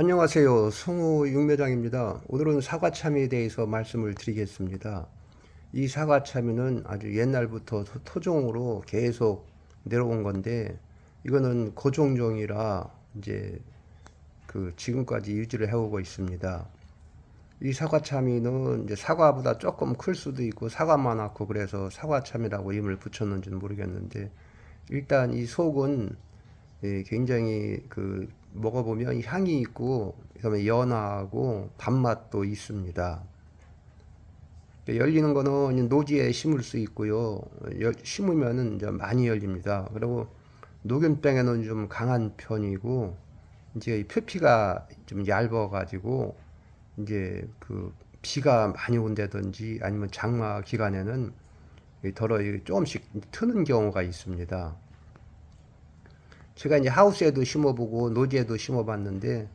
안녕하세요. 성우 육매장입니다. 오늘은 사과참이에 대해서 말씀을 드리겠습니다. 이 사과참이는 아주 옛날부터 토- 토종으로 계속 내려온 건데 이거는 고종종이라 이제 그 지금까지 유지를 해오고 있습니다. 이 사과참이는 이제 사과보다 조금 클 수도 있고 사과만 낳고 그래서 사과참이라고 이름을 붙였는지는 모르겠는데 일단 이 속은 예, 굉장히 그 먹어보면 향이 있고 그다음에 연하고 단맛도 있습니다. 열리는 거는 노지에 심을 수 있고요. 열- 심으면은 이제 많이 열립니다. 그리고 녹균병에는 좀 강한 편이고 이제 이 표피가 좀 얇아가지고 이제 그 비가 많이 온다든지 아니면 장마 기간에는 이 조금씩 트는 경우가 있습니다. 제가 이제 하우스에도 심어보고 노지에도 심어봤는데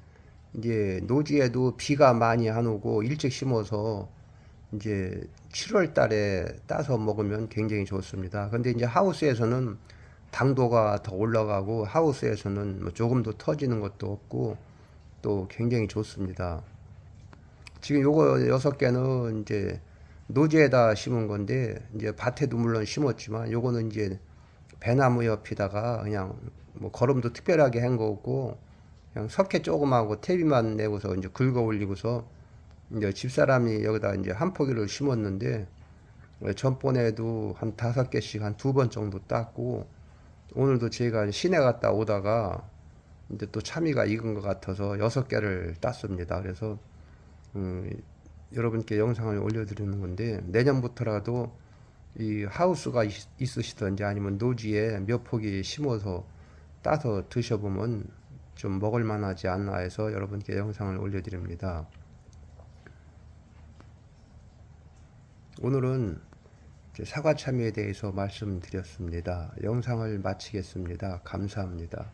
이제 노지에도 비가 많이 안 오고 일찍 심어서 이제 7월 달에 따서 먹으면 굉장히 좋습니다. 근데 이제 하우스에서는 당도가 더 올라가고 하우스에서는 뭐 조금도 터지는 것도 없고 또 굉장히 좋습니다. 지금 요거 여섯 개는 이제 노지에다 심은 건데 이제 밭에도 물론 심었지만 요거는 이제 배나무 옆에다가 그냥 뭐 거름도 특별하게 한거 없고 그냥 석회 조금 하고 퇴비만 내고서 이제 긁어 올리고서 이제 집사람이 여기다 이제 한 포기를 심었는데 전번에도 한 다섯 개씩 한 두 번 정도 땄고 오늘도 제가 시내 갔다 오다가 이제 또 참이가 익은 것 같아서 여섯 개를 땄습니다. 그래서 음, 여러분께 영상을 올려드리는 건데 내년부터라도 이 하우스가 있- 있으시든지 아니면 노지에 몇 포기 심어서 따서 드셔보면 좀 먹을 만 하지 않나 해서 여러분께 영상을 올려드립니다. 오늘은 이제 사과참이에 대해서 말씀드렸습니다. 영상을 마치겠습니다. 감사합니다.